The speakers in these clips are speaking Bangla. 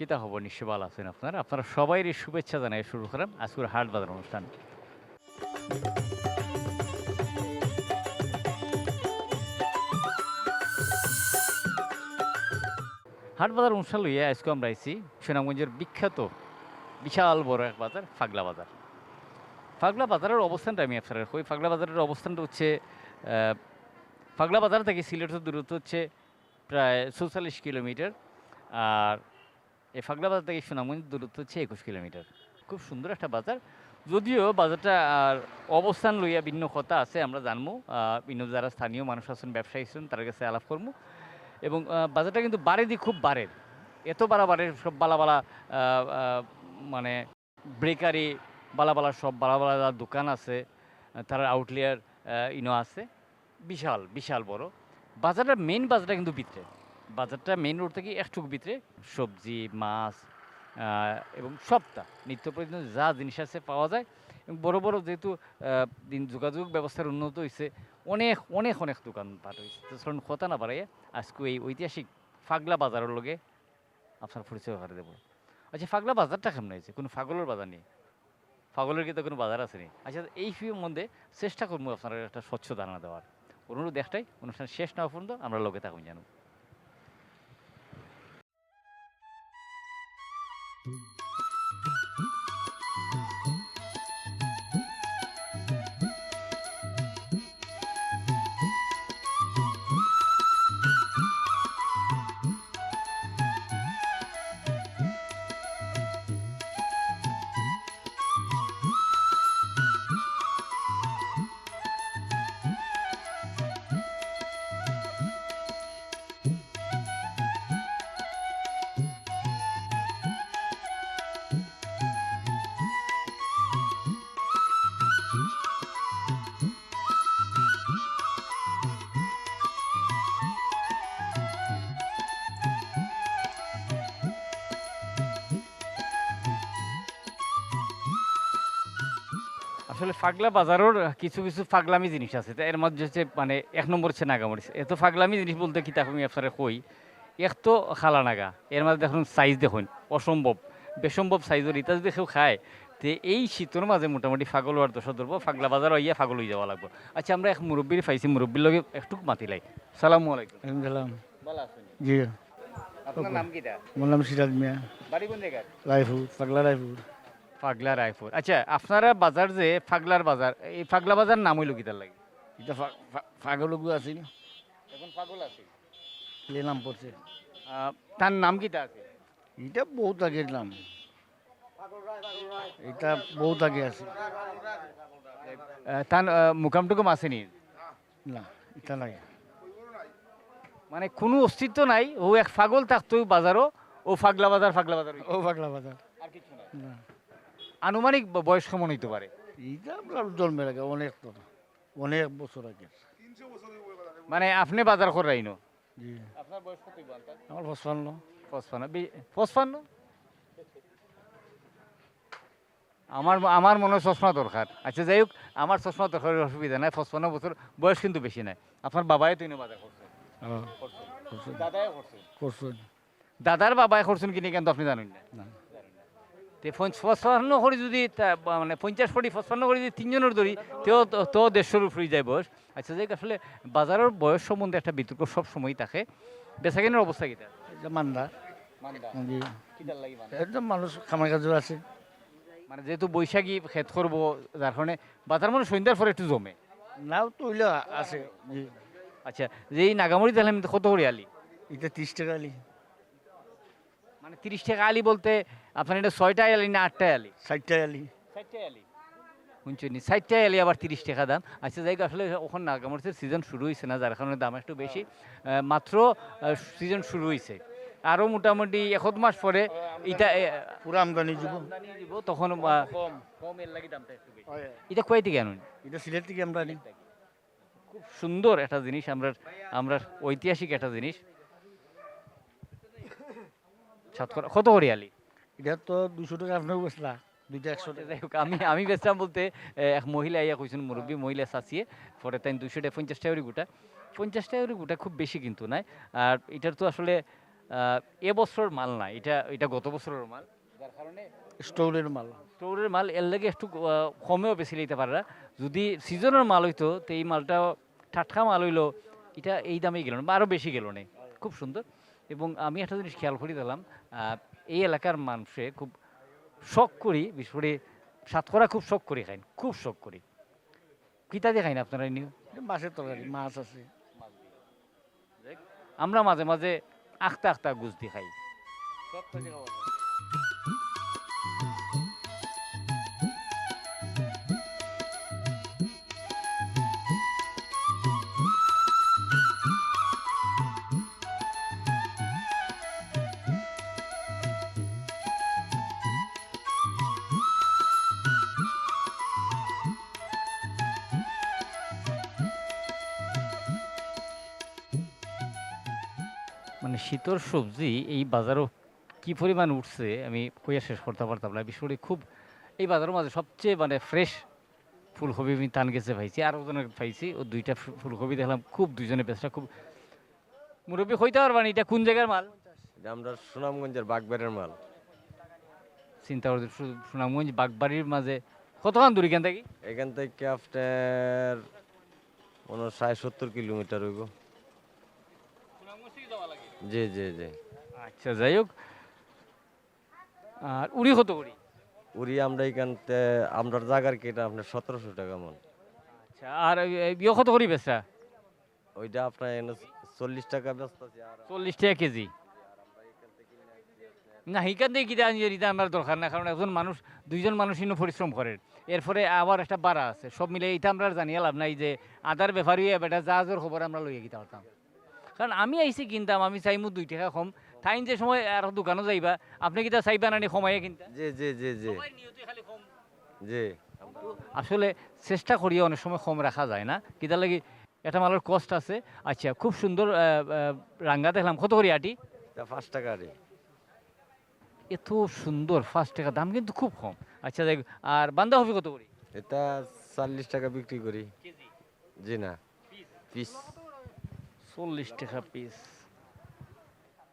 কিতা হব নিশ্চয় ভালো আছেন আপনারা। আপনারা সবাই শুভেচ্ছা জানাই শুরু করেন আজকের হাট বাজার অনুষ্ঠান। হাট বাজার অনুষ্ঠান লইয়া আজকে আমরা আইছি সুনামগঞ্জের বিখ্যাত, বিশাল বড় এক বাজার, ফাগলা বাজার। ফাগলা বাজারের অবস্থানটা আমি আপনার কই? ফাগলা বাজারের অবস্থানটা হচ্ছে ফাগলা বাজার থেকে সিলেটের দূরত্ব হচ্ছে প্রায় চৌচল্লিশ কিলোমিটার। আর এই ফাগলা বাজার থেকে সুনামগঞ্জ দূরত্ব হচ্ছে একুশ কিলোমিটার। খুব সুন্দর একটা বাজার। যদিও বাজারটা, আর অবস্থান লইয়া ভিন্ন কথা আছে, আমরা জানব ভিন্ন যারা স্থানীয় মানুষ আছেন, ব্যবসায়ী আছেন তার কাছে আলাপ করব এবং বাজারটা কিন্তু বাড়ে দিয়ে খুব বাড়ে এত বাড়া বাড়ে সব বালা বালা মানে ব্রেকারি বালা বালা সব বালা বালা দোকান আছে, তার আউটলেয়ার ইনো আছে। বিশাল বিশাল বড়। বাজারটা মেন বাজারটা কিন্তু ভিতরে। বাজারটা মেন রোড থেকে একটুকু ভিতরে সবজি, মাছ এবং সবটা, নিত্য প্রয়োজনীয় যা জিনিস আছে পাওয়া যায়। এবং বড় বড় যেহেতু দিন যোগাযোগ ব্যবস্থার উন্নত হয়েছে অনেক অনেক অনেক দোকানপাট হয়েছে তো চলুন কথা না বাড়াইয়া আজকে এই ঐতিহাসিক ফাগলা বাজারের লগে আপনার পরিচয় করে দেবো। আচ্ছা ফাগলা বাজারটা কেমন হয়েছে কোনো ফাগলের বাজার নেই? ফাগলের কি তো কোনো বাজার আছে নি? আচ্ছা এই ফিউ মধ্যে চেষ্টা করব আপনার একটা স্বচ্ছ ধারণা দেওয়ার। অনুরোধ একটাই, অনুষ্ঠান শেষ না পর্যন্ত আমরা লোকে থাকুন জানো আসলে ফাগলা বাজারের কিছু কিছু ফাগলামি জিনিস আছে। এর মধ্যে হচ্ছে মানে এক নম্বর হচ্ছে নাগামরিচ এত ফাগলামি জিনিস বলতে কি তাকে আমি আপনারা কই? এক তো খালা নাগা। এর মধ্যে দেখুন সাইজ দেখুন অসম্ভব। বেসম্ভব সাইজের ইতা যদি কেউ খায় তে এই শীতের মাঝে মোটামুটি ফাগল হওয়ার দশা ধরবো ফাগলা বাজার হইয়া ফাগল হয়ে যাওয়া লাগবে। আচ্ছা আমরা এক মুরব্বীর পাইছি মুরব্বীর লগে একটু মাতিলাই সালামু আলাইকুম। সালাম। ভালো আছেন? জি। আপনার নাম কি আমার নাম সিরাজ মিয়া। বাড়ি কোন রায়পুর পাগলা রায়পুর। ফাগলা রায়পুর আচ্ছা আপনারা বাজার যে ফাগলার বাজার এই ফাগলা বাজার নাম হইল কিতার লাগে? এটা পাগলগু আছিল। এখন পাগল আছে? নাম পড়ছে। তার নাম কিতা আছে? এটা বহুত আগের নাম। এটা বহুত আগে আছে। তার মুকাম টুকুম আসেনি না? এটা নাই। মানে কোনো অস্তিত্ব নাই ও এক ফাগল থাকতো বাজারও ও ফাগলা বাজার ফাগলা বাজার। ও পাগলা বাজার। আর কিছু না। আনুমানিক বয়স কেমন হইতে পারে? আপনার জন্মের আগে অনেক তো অনেক বছর আগে। মানে আপনি বাজার করাই নো জি। আপনার বয়স কত আমার পঁচপান্ন। পঁচপান্ন। বি- পঁচপান্ন? আমার আমার মনে হয় চশমা দরকার। আচ্ছা যাই হোক আমার চশমা দরকার অসুবিধা নাই। পঁচপান্ন বছর বয়স কিন্তু বেশি নাই। আপনার বাবাই তো বাজার করছে। হ্যাঁ, দাদাই করছে। দাদার বাবাই করছেন কিনে কিন্তু আপনি জানেন না। না। তে পঞ্চ- করে যদি মানে পঞ্চাশ কোটি পঁচপান্ন করে যদি তিনজনের ধরি তেও তো- তো দেড়শোর উপরেই যায় বয়স আচ্ছা হোক, আসলে বাজারের বয়স সম্বন্ধে একটা বিতর্ক সব সময় থাকে। বেচাকেনের অবস্থা কিটা? মান্দা। মানে? একদম মানুষ খামার কাজও আছে। মানে যেহেতু বৈশাখী খেত করব যার কারণে বাজার মানে সন্ধ্যার পরে একটু জমে। নাও তো আছে। আচ্ছা যে এই নাগামরি দিলাম কত করে আলি? এটা ত্রিশ টাকা আলি। মানে তিরিশ টাকা আলি বলতে আপনার এটা ছয়টায় আলি না আটটায় আলি ষাট টাকা আলি ষাটটায় আলি শুনছেন ষাটটায় আলি আবার তিরিশ টাকা দাম। আচ্ছা যাই আসলে ওখানে নাগামরিচের সিজন শুরু হয়েছে না যার কারণে দাম একটু বেশি। মাত্র সিজন শুরু হয়েছে আরও মোটামুটি এক মাস পরে এটা পুরা আমদানি দিব তখন এটা কয় থেকে আনুন? এটা সিলেট থেকে আমরা আনি খুব সুন্দর একটা জিনিস আমরা আমরা ঐতিহাসিক একটা জিনিস। কত করে আলি এটা তো দুশো টাকা আপনার বেসলা দুইটা একশো টাকা। আমি আমি বেচলাম বলতে এক মহিলা ইয়া কইছেন মুরব্বী মহিলা চাচিয়ে পরে তাই দুশো টাকা পঞ্চাশ টাকা গোটা। পঞ্চাশ টাকা গোটা খুব বেশি কিন্তু নাই। আর এটার তো আসলে এবছর মাল না এটা এটা গত বছরের মাল। যার কারণে স্টোরের মাল। স্টোরের মাল এর লাগে একটু কমেও বেশি নিতে পারে না। যদি সিজনের মাল হইতো তো এই মালটা টাটকা মাল হইল এটা এই দামেই গেল না আরও বেশি গেল না। খুব সুন্দর। এবং আমি একটা জিনিস খেয়াল করে দিলাম এই এলাকার মানুষে খুব শখ করি বিশেষ করে সাতকরা খুব শখ করি খাইন খুব শখ করি। কিতা দিয়ে খাইন আপনারা নিউ মাছের তরকারি মাছ আছে। আমরা মাঝে মাঝে আখতা আখতা গুজ দিয়ে খাই। শীতর সবজি এই বাজারও কি পরিমাণ উঠছে আমি কইয়া শেষ করতে পারতাম না। বিশেষ করে খুব এই বাজারের মাঝে সবচেয়ে মানে ফ্রেশ ফুলকপি আমি টান গেছে পাইছি আর ওজনে পাইছি ও দুইটা ফুলকপি দেখলাম খুব দুইজনে বেচটা খুব মুরব্বী হইতে পারবানি এটা কোন জায়গার মাল? আমরা সুনামগঞ্জের বাগবাড়ির মাল। চিন্তা করতে সু- সুনামগঞ্জ বাগবাড়ির মাঝে কতক্ষণ দূর এখান থেকে? এখান থেকে আপনার মনে হয় ষাট সত্তর কিলোমিটার হইব। জি জি জি। আচ্ছা যাই হোক। আর উড়ি কত করি? উড়ি আমরা এখানতে আমরা জায়গার কেটা আপনার সতেরোশো টাকা মন। আচ্ছা আর ইয়ে কত করি বেচা? ওইটা আপনার এনে চল্লিশ টাকা ব্যস্ত আর চল্লিশ টাকা কেজি। না সেইখান থেকে কিনা দিতে আমার দরকার না কারণ একজন মানুষ দুইজন মানুষ ইনো পরিশ্রম করে। এরপরে আবার একটা বাড়া আছে সব মিলে এটা আমরা জানিয়ে লাভ নাই যে আদার ব্যাপারী বেটা জাহাজের খবর আমরা লইয়া গিতে পারতাম। কারণ আমি আইসি কিনতাম আমি চাইমু দুই টাকা কম। তাইন যে সময় আর দোকানও যাইবা আপনি কিতা চাইবা নানি সময়ে কিনতা? জি জি জি জি। জি। আসলে চেষ্টা করিয়া অনেক সময় কম রাখা যায় না। কিতা লাগি এটা মালের কষ্ট আছে। আচ্ছা খুব সুন্দর রাঙ্গা দেখলাম। কত করি আটি? তা পাঁচ টাকা রে এত সুন্দর ফার্স্ট টাকা দাম কিন্তু খুব কম। আচ্ছা দেখ আর বান্ধাকপি কত করি এটা চল্লিশ টাকা বিক্রি করি জি না। পিস চল্লিশ টাকা পিস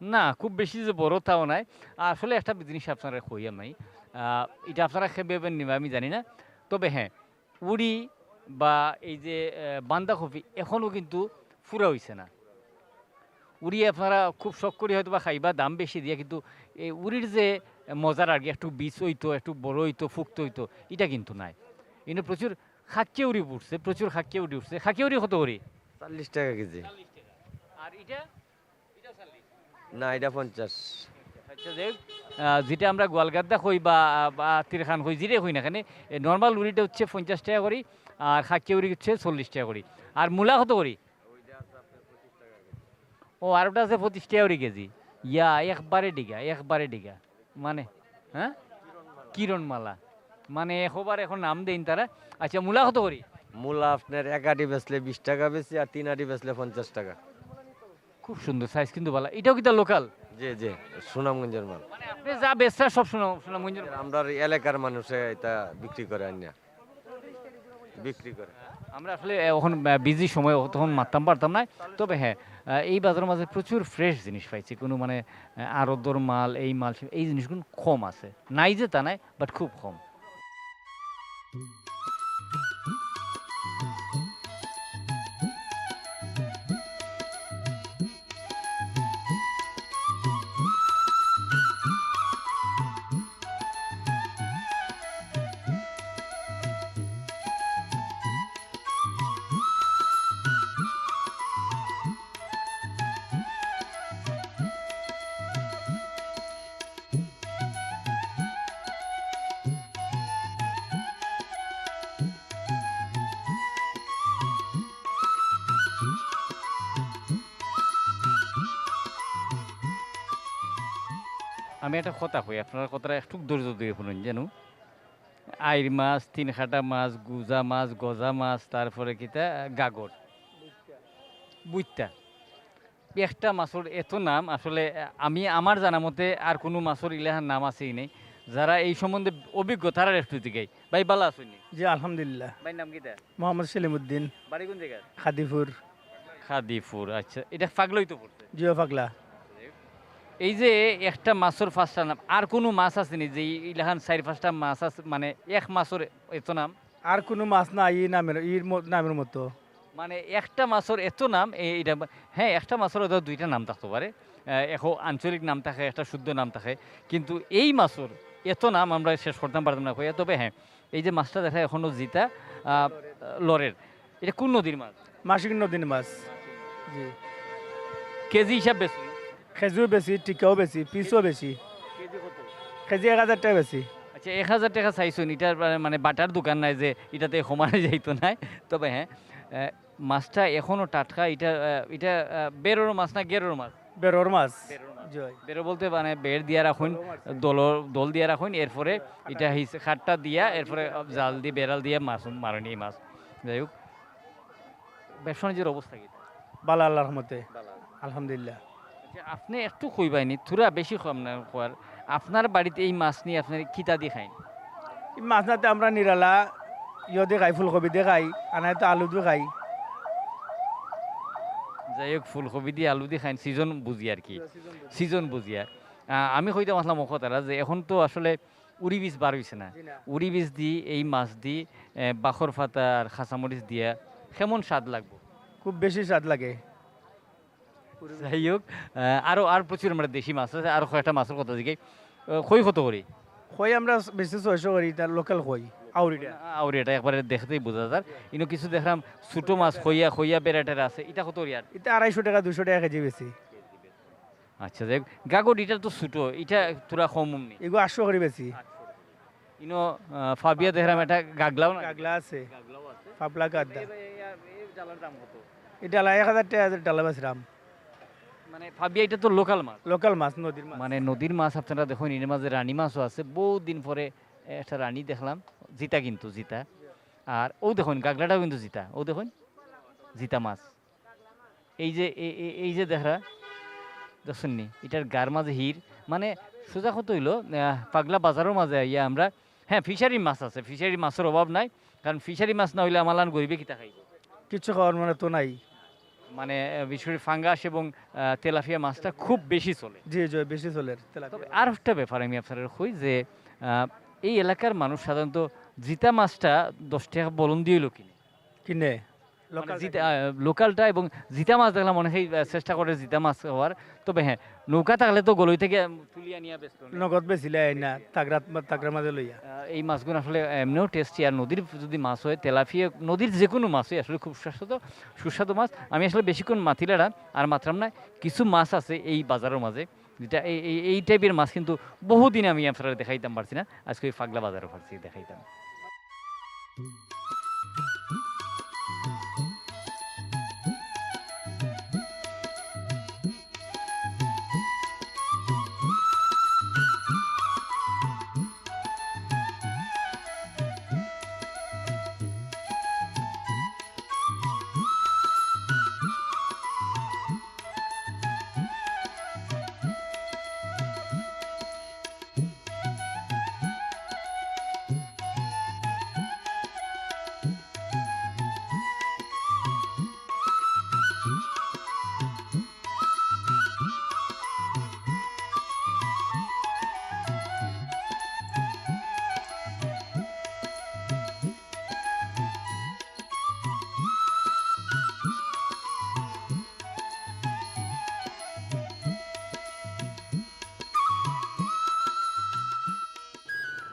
না খুব বেশি যে বড় তাও নাই। আসলে একটা জিনিস আপনারা কই আহ, এটা আপনারা খেবেবেন নিবা আমি জানি না। তবে হ্যাঁ উড়ি বা এই যে আহ, বান্ধাকপি এখনও কিন্তু ফুরা হইছে না। উড়ি আপনারা খুব শখ করে হয়তো বা খাইবা দাম বেশি দিয়ে কিন্তু এই উড়ির যে মজার আর কি একটু বীজ হইতো একটু বড় হইতো ফুক্ত হইতো এটা কিন্তু নাই। এনে প্রচুর খাক্কে উড়ি উঠছে প্রচুর খাক্কে উড়ি উঠছে। খাক্কে উড়ি কত করি? চল্লিশ টাকা কেজি। আর এটা? না এটা পঞ্চাশ। আচ্ছা যেটা আমরা গোয়ালগাদ্দা কই বা তিরখান কই জিরে কই না এখানে নর্মাল উড়িটা হচ্ছে পঞ্চাশ টাকা করি আর খাক্কি উড়ি হচ্ছে চল্লিশ টাকা করি। আর মূলা কত করি? ও আর ওটা আছে পঁচিশ টাকা করি কেজি। ইয়া একবারে ডিগা একবারে ডিগা। মানে হ্যাঁ? কিরণমালা। মানে একবার এখন নাম দেন তারা। আচ্ছা মূলা কত করি? মূলা আপনার এক আটি বেচলে বিশ টাকা বেশি আর তিন আটি বেচলে পঞ্চাশ টাকা। খুব সুন্দর সাইজ কিন্তু ভালো এটাও কিন্তু লোকাল জি জি সুনামগঞ্জের মাল। মানে আপনি যা বেচা সব সুনাম সুনামগঞ্জের আমরা এলাকার মানুষে এটা বিক্রি করে আনিয়া। বিক্রি করে। আমরা আসলে এখন বিজি সময় তখন মারতাম পারতাম না। তবে হ্যাঁ এই বাজারের মাঝে প্রচুর ফ্রেশ জিনিস পাইছি। কোনো মানে আরদর মাল এই মাল এই জিনিসগুলো কম আছে। নাই যে তা নাই বাট খুব কম। আমি একটা কথা কই আপনারা কথাটা একটু ধৈর্য দিয়ে শুনুন জানো আইর মাছ তিন খাটা মাছ গুজা মাছ গজা মাছ তারপরে কিতা গাগর। বুইতা একটা মাছের এত নাম আসলে আমি আমার জানা মতে আর কোনো মাছের ইলাহার নাম আছেই নেই। যারা এই সম্বন্ধে অভিজ্ঞ তারা একটু দিকে ভাই বালা আসুনি জি আলহামদুলিল্লাহ। ভাই নাম কিতা? মোহাম্মদ সেলিমুদ্দিন। বাড়ি কোন জায়গা খাদিপুর খাদিপুর আচ্ছা। এটা পাগলই তো পড়ছে। জিও পাগলা। এই যে একটা মাছের পাঁচটা নাম আর কোনো মাছ আছে নি যে ইলাহান চারি পাঁচটা মাছ আছে? মানে এক মাছের এত নাম? আর কোনো মাছ না ই নামের ইর নামের মতো। মানে একটা মাছের এত নাম এইটা হ্যাঁ একটা মাছের হয়তো দুইটা নাম থাকতে পারে। এখন আঞ্চলিক নাম থাকে একটা শুদ্ধ নাম থাকে। কিন্তু এই মাছের এত নাম আমরা শেষ করতাম পারতাম না কইয়া। তবে হ্যাঁ এই যে মাছটা দেখা এখনও জিতা লরের। এটা কোন নদীর মাছ? মাসিক নদীর মাছ। জি। কেজি হিসাব বেশি খেজুর বেশি টিকাও বেশি পিসও বেশি কেজি এক হাজার টাকা বেশি আচ্ছা এক হাজার টাকা চাইছুন এটার মানে বাটার দোকান নাই যে এটাতে সমানে যাইতো নাই। তবে হ্যাঁ মাছটা এখনও টাটকা এটা এটা বেরোর মাছ না গেরোর মাছ? বেরোর মাছ। বেরো বলতে মানে বের দিয়া রাখুন দলর দল দিয়া রাখুন এরপরে এটা খাটটা দিয়া এরপরে জাল দিয়ে বেড়াল দিয়ে মাছ মারনি মাছ। যাই হোক ব্যবসা অবস্থা কি? বালা আল্লাহর রহমতে আলহামদুলিল্লাহ। আপনি একটু কইবাইনি থুরা বেশি কম না খোয়ার আপনার বাড়িতে এই মাছ নিয়ে আপনার কিতা খাইন? এই মাছ নাতে আমরা নিরালা ইয় দিয়ে খাই ফুলকপি দিয়ে খাই আনাই তো আলু দিয়ে খাই। যাই হোক ফুলকপি দিয়ে আলু দিয়ে খাইন সিজন বুঝি আর কি সিজন বুঝিয়া আহ, আমি কইতে আসলাম মুখ তারা যে এখন তো আসলে উড়ি বীজ বার হইছে না। উড়ি বীজ দি এই মাছ দি বাখর ফাতা আর খাঁচামরিচ দিয়া কেমন স্বাদ লাগবো? খুব বেশি স্বাদ লাগে। যাই হোক আহ, আরও আর প্রচুর আমরা দেশি মাছ আছে আরও কয়েকটা মাছের কথা দিকে কই কত করি খই আমরা বেশি ছয়শো করি তার লোকাল খই আউরিটা আর এটা একবারে দেখতেই বোঝা যায় ইনো কিছু দেখলাম ছোটো মাছ খইয়া খইয়া বেড়াটের আছে এটা কত রিয়ার এটা আড়াইশো টাকা দুশো টাকা কেজি বেশি আচ্ছা দেখ গাগর এটা তো ছোটো এটা তোরা কম এগুলো আটশো করে বেশি ইনো ফাবিয়া দেখলাম এটা গাগলাও না কাগলা আছে গাগলাও আছে পাপলা কাদা এই- এই- এই দাম কত? এটা এক হাজার টাকা ডালা বেছিলাম মানে ফাবিয়া এটা তো লোকাল মাছ। লোকাল মাছ নদীর মাছ। মানে নদীর মাছ আপনারা দেখুন এর মাঝে রানী মাছও আছে। দিন পরে একটা রানী দেখলাম জিতা কিন্তু জিতা। আর ও দেখুন গাগলাটাও কিন্তু জিতা। ও দেখুন জিতা মাছ। এই যে এই যে দেখা এটার গার মাঝে হির। মানে সোজা কত হইল পাগলা বাজারের মাঝে ইয়া আমরা হ্যাঁ ফিশারি মাছ আছে। ফিশারি মাছের অভাব নাই। কারণ ফিশারি মাছ না হইলে আমার গরিবে কিতা খাইব? কিছু খাওয়ার মানে তো নাই। মানে বিশেষ ফাঙ্গাস এবং তেলাফিয়া মাছটা খুব বেশি চলে। জি জি বেশি চলে তবে আর একটা ব্যাপার আমি আপনার কই যে আহ, এই এলাকার মানুষ সাধারণত জিতা মাছটা দশ টাকা বলন দিয়ে কিনে। কিনে? জিতা লোকালটা এবং জিতা মাছ দেখলাম অনেকেই আহ, চেষ্টা করে জিতা মাছ হওয়ার। তবে হ্যাঁ নৌকা থাকলে তো গলই থেকে উম, তুলিয়া নিয়ে ব্যস্ত নগদ বেছিলে না তাগরাত তাগরার মাঝে লইয়া। এই মাছগুলো আসলে এমনিও টেস্টি আর নদীর যদি মাছ হয় তেলাপিয়া নদীর যে কোনো মাছই আসলে খুব সুস্বাদু সুস্বাদু মাছ। আমি আসলে বেশিক্ষণ মাতিলারা আর মাত্রাম না কিছু মাছ আছে এই বাজারের মাঝে যেটা এই এই- টাইপের মাছ কিন্তু বহুদিন আমি আপনারা দেখাইতাম পারছি না আজকে ওই ফাগলা বাজারে পারছি দেখাইতাম।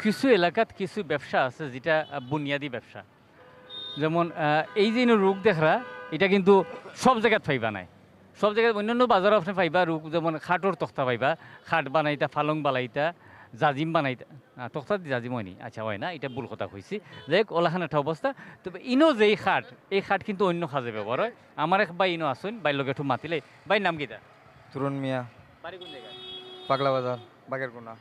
কিছু এলাকাত কিছু ব্যবসা আছে যেটা বুনিয়াদি ব্যবসা। যেমন এই যে রোগ দেখরা এটা কিন্তু সব জায়গাত পাইবা নাই। সব জায়গায় অন্যান্য বাজারও আপনি পাইবা রোগ যেমন খাটর তক্তা পাইবা খাট বানাইতা ফালং বানাইতা জাজিম বানাইতা তক্তা জাজিম হয়নি আচ্ছা হয় না এটা ভুল কথা কইছি যাই হোক ওলাখান একটা অবস্থা তবে ইনো যে খাট এই খাট কিন্তু অন্য সাজে ব্যবহার হয়। আমার এক বাই ইনো আসুন বাইর লোক একটু মাতিলে। বাই নাম কিটা তরুণ মিয়া। বাড়ি কোন জায়গায় পাগলা বাজার বাগের কোনা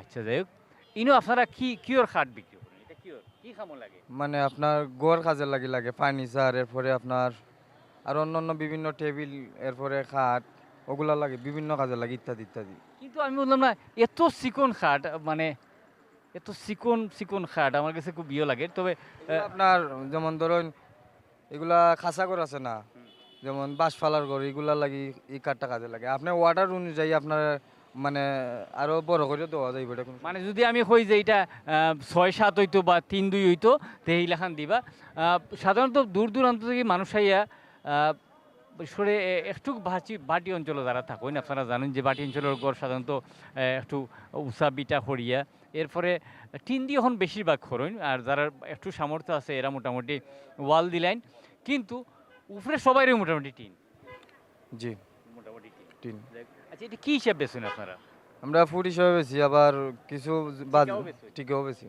আচ্ছা যাই হোক। ইনো আপনারা কি কিওর খাট বিক্রি করেন? এটা কিওর কি খামো লাগে? মানে আপনার গোয়ার কাজে লাগি লাগে ফার্নিচার এরপরে আপনার আর অন্য অন্য বিভিন্ন টেবিল এরপরে খাট ওগুলা লাগে বিভিন্ন কাজে লাগে ইত্যাদি ইত্যাদি। কিন্তু আমি বললাম না এত চিকন খাট মানে এত চিকন চিকন খাট আমার কাছে খুব ইয়ে লাগে তবে আপনার যেমন ধরুন এগুলা খাসা ঘর আছে না যেমন বাঁশ ফালার ঘর এগুলা লাগি এই কাঠটা কাজে লাগে। আপনার অর্ডার অনুযায়ী আপনার মানে আরও বড় করে দেওয়া যাইব এটা মানে যদি আমি কই যে এটা ছয় সাত হইতো বা তিন দুই হইতো তে এইলাখান দিবা। সাধারণত দূর দূরান্ত থেকে মানুষ আইয়া সরে একটু ভাটি বাটি অঞ্চলে যারা থাকেন আপনারা জানেন যে বাটি অঞ্চলের গড় সাধারণত একটু উষা বিটা খড়িয়া এরপরে টিন দিয়ে এখন বেশিরভাগ খরইন আর যারা একটু সামর্থ্য আছে এরা মোটামুটি ওয়াল দিলেন কিন্তু উপরে সবাইরই মোটামুটি টিন। জি। মোটামুটি টিন। আচ্ছা এটা কী হিসাব বেছেন আপনারা? আমরা ফুড হিসাবে বেশি আবার কিছু বাদ টিকাও বেচো? টিকাও বেশি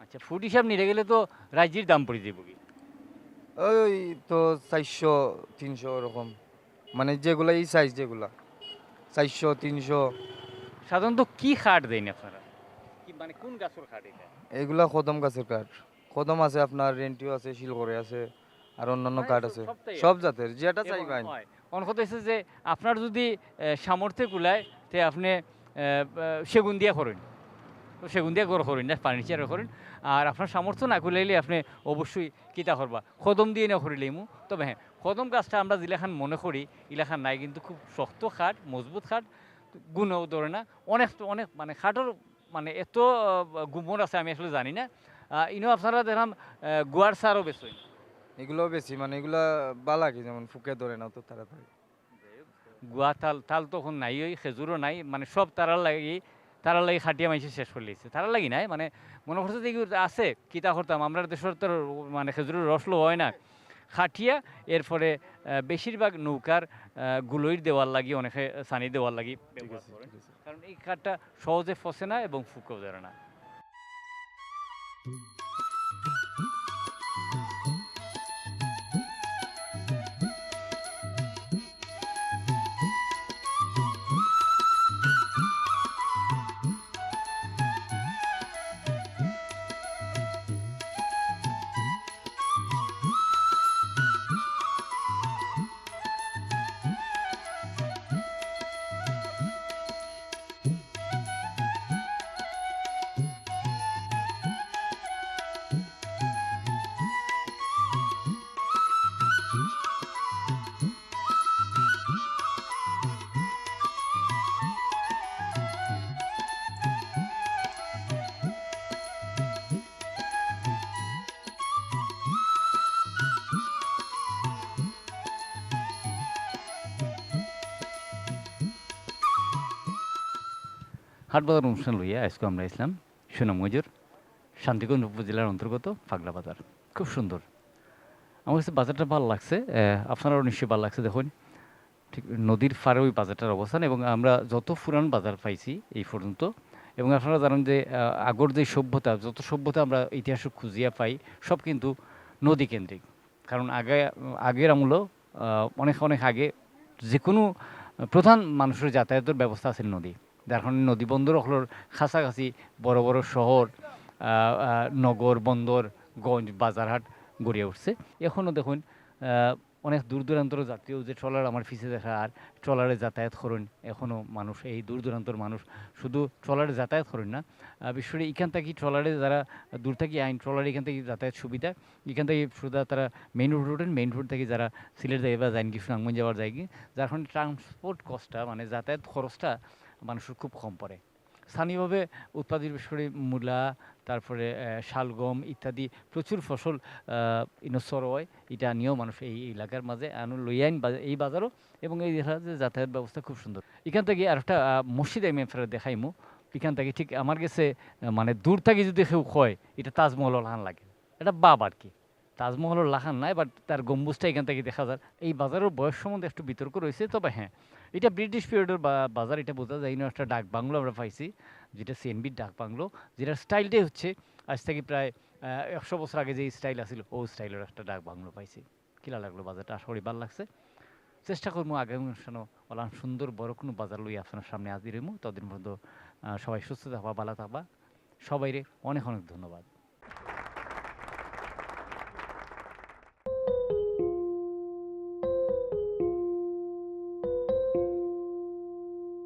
আচ্ছা ফুড হিসাব নিতে গেলে তো রাজ্যের দাম পড়ে যাব কি? ওই তো চারশো তিনশো ওরকম। মানে যেগুলা এই সাইজ যেগুলা। চারশো তিনশো। সাধারণত কি খাট দেন আপনারা? কি মানে কোন গাছের খাট এটা? এগুলা কদম গাছের কাঠ কদম আছে আপনার রেন্টিও আছে শিলগড়ে আছে আর অন্যান্য মানে কাঠ সব- আছে। সবটাই সব জাতের যেটা চাইবেন। অন কথা হচ্ছে যে আপনার যদি সামর্থ্যে কুলায়, তে আপনি সেগুন দিয়া করেন। সেগুন দিয়া গড় করেন, না ফার্নিচার করেন। আর আপনার সামর্থ্য না কুলাইলে আপনি অবশ্যই কিতা করবা? কদম দিয়ে না করিলেই মু। তবে হ্যাঁ কদম গাছটা আমরা যেলাখান মনে করি, ইলাখান নাই কিন্তু খুব শক্ত খাট, মজবুত খাট, গুণও ধরে না। অনেক অনেক মানে খাটর মানে এত গুমর আছে, আমি আসলে জানি না। ইনো আপনারা দেখলাম গোয়ার সারও বেশি এগুলো বেশি মানে এগুলা বালা কি যেমন ফুকে ধরে না তো তাড়াতাড়ি। গুয়া তাল তাল তখন নাই ওই খেজুরও নাই মানে সব তারার লাগি তারার লাগি খাটিয়া মাইসে শেষ করে লিখছে তারার লাগি নাই মানে মনে করছে যে আছে কিতা করতাম আমরা দেশের তো মানে খেজুরের রসলো হয় না। খাটিয়া এরপরে বেশিরভাগ নৌকার গুলোইর দেওয়ার লাগি অনেকে সানি দেওয়ার লাগি। কারণ এই কাঠটা সহজে ফসে না এবং ফুকেও ধরে না। হাটবাজার অনুষ্ঠান লইয়া আজকে আমরা ইসলাম সুনামগঞ্জের শান্তিগঞ্জ উপজেলার অন্তর্গত ফাগলা বাজার। খুব সুন্দর। আমার কাছে বাজারটা ভালো লাগছে আপনারাও নিশ্চয়ই ভালো লাগছে দেখুন। ঠিক নদীর পাড়ে ওই বাজারটার অবস্থান এবং আমরা যত পুরান বাজার পাইছি এই পর্যন্ত এবং আপনারা জানেন যে আগর যে সভ্যতা যত সভ্যতা আমরা ইতিহাসে খুঁজিয়া পাই সব কিন্তু নদী কেন্দ্রিক কারণ আগে আগের আমলেও আহ, অনেক অনেক আগে যে কোনো প্রধান মানুষের যাতায়াতের ব্যবস্থা আছে নদী। যার কারণে নদী বন্দর হলোর কাছাকাছি বড় বড় শহর নগর, বন্দর, গঞ্জ, বাজারহাট গড়িয়ে উঠছে। এখনও দেখুন অনেক দূর দূরান্তর জাতীয় যে ট্রলার আমার পিছিয়ে দেখা, আর ট্রলারে যাতায়াত করুন এখনও মানুষ, এই দূর দূরান্তর মানুষ। শুধু ট্রলারে যাতায়াত করেন না করে এখান থেকে ট্রলারে যারা দূর থেকে আইন, ট্রলারে এখান থেকে যাতায়াত সুবিধা, এখান থেকে শুধু তারা মেইন রোড উঠেন মেইন রোড থেকে যারা সিলেট যায় বা যাইন কি সুনামগঞ্জ যাওয়ার যায় যার কারণে ট্রান্সপোর্ট কস্টটা মানে যাতায়াত খরচটা মানুষের খুব কম পড়ে। স্থানীয়ভাবে উৎপাদিত বিশেষ করে মূলা, তারপরে শালগম ইত্যাদি প্রচুর ফসল ইনসর হয়। এটা নিয়েও মানুষ এই এলাকার মাঝে আনু লইয়াইন এই বাজারও এবং এই যাতায়াত ব্যবস্থা খুব সুন্দর। এখান থেকে আর একটা মসজিদ আমি ফেরত দেখাইমু। এখান থেকে ঠিক আমার কাছে মানে দূর থেকে যদি কেউ হয় এটা তাজমহল লাহান লাগে। এটা বাব আর কি। তাজমহলের লাহান নাই বাট তার গম্বুজটা এখান থেকে দেখা যায়। এই বাজারের বয়স সম্বন্ধে একটু বিতর্ক রয়েছে, তবে হ্যাঁ এটা ব্রিটিশ পিরিয়ডের বাজার, এটা বোঝা যায়। একটা ডাক বাংলো আমরা পাইছি, যেটা সিএনবির ডাক বাংলো, যেটার স্টাইলটাই হচ্ছে আজ থেকে প্রায় একশো বছর আগে যে স্টাইল আছিল ও স্টাইলের একটা ডাক বাংলো পাইছি। কিলা লাগল বাজারটা? আশা করি ভালো লাগছে। চেষ্টা করব আগামী অনুষ্ঠানও ওলান সুন্দর বড় কোনো বাজার লই আপনার সামনে হাজির হইমু। ততদিন পর্যন্ত সবাই সুস্থ থাকবা, ভালো থাকবা। সবাইরে অনেক অনেক ধন্যবাদ।